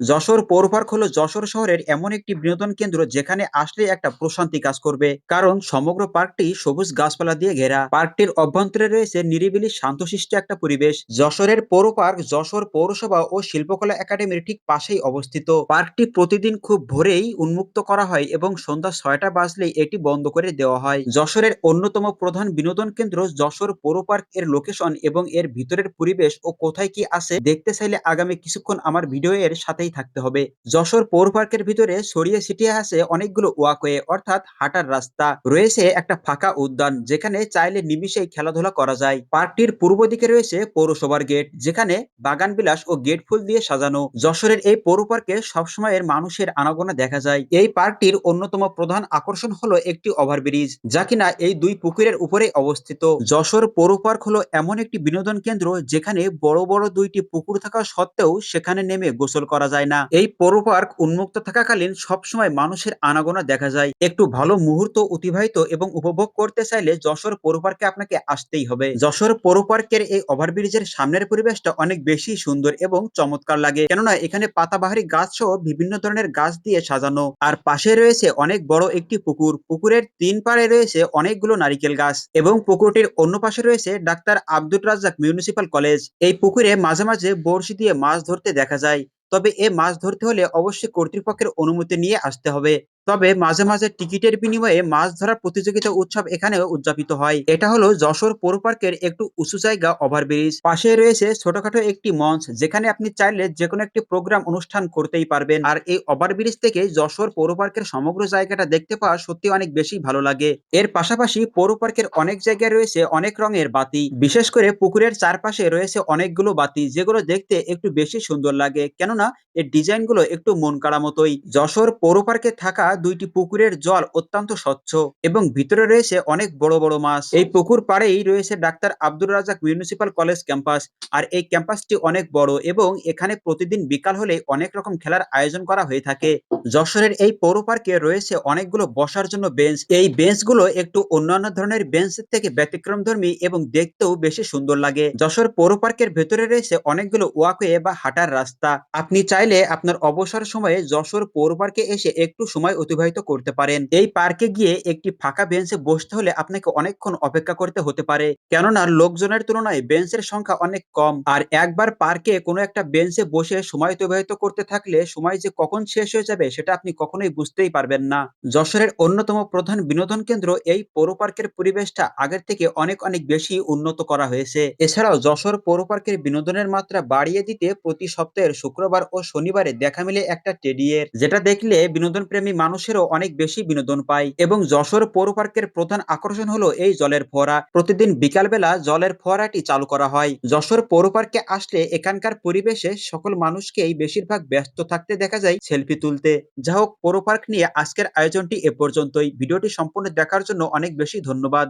যশোর পৌর পার্ক হলো যশোর শহরের এমন একটি বিনোদন কেন্দ্র যেখানে আসলে একটা প্রশান্তি কাজ করবে। কারণ সমগ্র পার্কটি সবুজ গাছপালা দিয়ে ঘেরা। পার্কটির অভ্যন্তরে রয়েছে নিরিবিলি শান্তশিষ্ট একটা পরিবেশ। যশোরের পৌর পার্ক যশোর পৌরসভা ও শিল্পকলা একাডেমির ঠিক পাশেই অবস্থিত। পার্কটি প্রতিদিন খুব ভোরেই উন্মুক্ত করা হয় এবং সন্ধ্যা ছয়টা বাজলেই এটি বন্ধ করে দেওয়া হয়। যশোরের অন্যতম প্রধান বিনোদন কেন্দ্র যশোর পৌর পার্কের লোকেশন এবং এর ভিতরের পরিবেশ ও কোথায় কি আছে দেখতে চাইলে আগামী কিছুক্ষণ আমার ভিডিও এর সাথেই থাকতে হবে। যশোর পৌর পার্কের ভিতরে ছড়িয়ে ছিটিয়ে আছে অনেকগুলো ওয়াকওয়ে, অর্থাৎ হাঁটার রাস্তা। রয়েছে একটা ফাঁকা উদ্যান, যেখানে চাইলে নিমিশেই খেলাধুলা করা যায়। পার্কটির পূর্ব দিকে রয়েছে পৌরসভার গেট, যেখানে বাগান বিলাস ও গেট ফুল দিয়ে সাজানো। যশোরের এই পৌর পার্কে সবসময়ের মানুষের আনাগোনা দেখা যায়। এই পার্কটির অন্যতম প্রধান আকর্ষণ হলো একটি ওভারব্রিজ, যা কিনা এই দুই পুকুরের উপরে অবস্থিত। যশোর পৌর পার্ক হলো এমন একটি বিনোদন কেন্দ্র, যেখানে বড় বড় দুইটি পুকুর থাকা সত্ত্বেও সেখানে নেমে গোসল করা যায়। না। এই পৌর পার্ক উন্মুক্ত থাকাকালীন সবসময় মানুষের আনাগোনা দেখা যায়। একটু ভালো মুহূর্ত অতিবাহিত এবং উপভোগ করতে চাইলে যশোর পৌর পার্কে আপনাকে আসতেই হবে। যশোর পৌর পার্কের এই ওভারব্রিজের সামনের পরিবেশটা অনেক বেশি সুন্দর এবং চমৎকার লাগে। কেননা এখানে পাতাবাহারি গাছ সহ বিভিন্ন ধরনের গাছ দিয়ে সাজানো। আর পাশে রয়েছে অনেক বড় একটি পুকুর। পুকুরের তিন পাড়ে রয়েছে অনেকগুলো নারিকেল গাছ এবং পুকুরটির অন্য পাশে রয়েছে doctor Abdul Razzaq municipal college. এই পুকুরে মাঝে মাঝে বড়শি দিয়ে মাছ ধরতে দেখা যায়। তবে এ মাছ ধরতে হলে অবশ্যই কর্তৃপক্ষের অনুমতি নিয়ে আসতে হবে। তবে মাঝে মাঝে টিকিটের বিনিময়ে মাছ ধরার প্রতিযোগিতা উৎসব এখানেও উদযাপিত হয়। এটা হলো যশোর পৌর পার্কের একটু উঁচু জায়গা ওভারব্রিজ। পাশে রয়েছে ছোটখাটো একটি মঞ্চ, যেখানে আপনি চাইলে যে কোনো একটি প্রোগ্রাম অনুষ্ঠান করতেই পারবেন। আর এই ওভারব্রিজ থেকে যশোর পৌর পার্কের সমগ্র জায়গাটা দেখতে পাওয়া সত্যি অনেক বেশি ভালো লাগে। এর পাশাপাশি পৌর পার্কের অনেক জায়গায় রয়েছে অনেক রঙের বাতি। বিশেষ করে পুকুরের চারপাশে রয়েছে অনেকগুলো বাতি, যেগুলো দেখতে একটু বেশি সুন্দর লাগে। কেননা এর ডিজাইনগুলো একটু মন কাড়া মতোই। যশোর পৌর পার্কে থাকা দুইটি পুকুরের জল অত্যন্ত স্বচ্ছ এবং ভিতরে রয়েছে অনেক বড় বড় মাছ। এই পুকুর পাড়েই রয়েছে doctor Abdur Razzak municipal college campus. আর এই ক্যাম্পাসটি অনেক বড় এবং এখানে প্রতিদিন বিকাল হলে অনেক রকম খেলার আয়োজন করা হয়ে থাকে। যশোরের এই পৌর পার্কে রয়েছে অনেকগুলো বসার জন্য বেঞ্চ। এই বেঞ্চগুলো একটু অন্যান্য ধরনের বেঞ্চের থেকে ব্যতিক্রমধর্মী এবং দেখতেও বেশি সুন্দর লাগে। যশোর পৌর পার্কের ভেতরে রয়েছে অনেকগুলো ওয়াকওয়ে বা হাঁটার রাস্তা। আপনি চাইলে আপনার অবসর সময়ে যশোর পৌর পার্কে এসে একটু সময় অতিবাহিত করতে পারেন। এই পার্কে গিয়ে একটি ফাঁকা বেঞ্চে বসতে হলে আপনাকে অনেকক্ষণ অপেক্ষা করতে হতে পারে। কেননা লোকজনের তুলনায় বেঞ্চের সংখ্যা অনেক কম। আর একবার পার্কে কোনো একটা বেঞ্চে বসে সময় অতিবাহিত করতে থাকলে সময় যে কখন শেষ হয়ে যাবে সেটা আপনি কখনোই বুঝতেই পারবেন না। যশোরের অন্যতম প্রধান বিনোদন কেন্দ্র এই পৌর পার্কের পরিবেশটা আগের থেকে অনেক অনেক বেশি উন্নত করা হয়েছে। এছাড়াও যশোর পৌর পার্কের বিনোদনের মাত্রা বাড়িয়ে দিতে প্রতি সপ্তাহের শুক্রবার ও শনিবারে দেখা মিলে একটা টেডিয়ের যেটা দেখলে বিনোদন প্রেমী মানুষেরও অনেক বেশি বিনোদন পায় এবং যশোর পৌর পার্কের প্রধান আকর্ষণ হলো এই জলের ফোয়ারা। প্রতিদিন বিকালবেলা জলের ফোয়ারাটি চালু করা হয়। যশোর পৌর পার্কে আসলে এখানকার পরিবেশে সকল মানুষকেই বেশিরভাগ ব্যস্ত থাকতে দেখা যায় সেলফি তুলতে। যা হোক, পৌর পার্ক নিয়ে আজকের আয়োজনটি এ পর্যন্তই। ভিডিওটি সম্পূর্ণ দেখার জন্য অনেক বেশি ধন্যবাদ।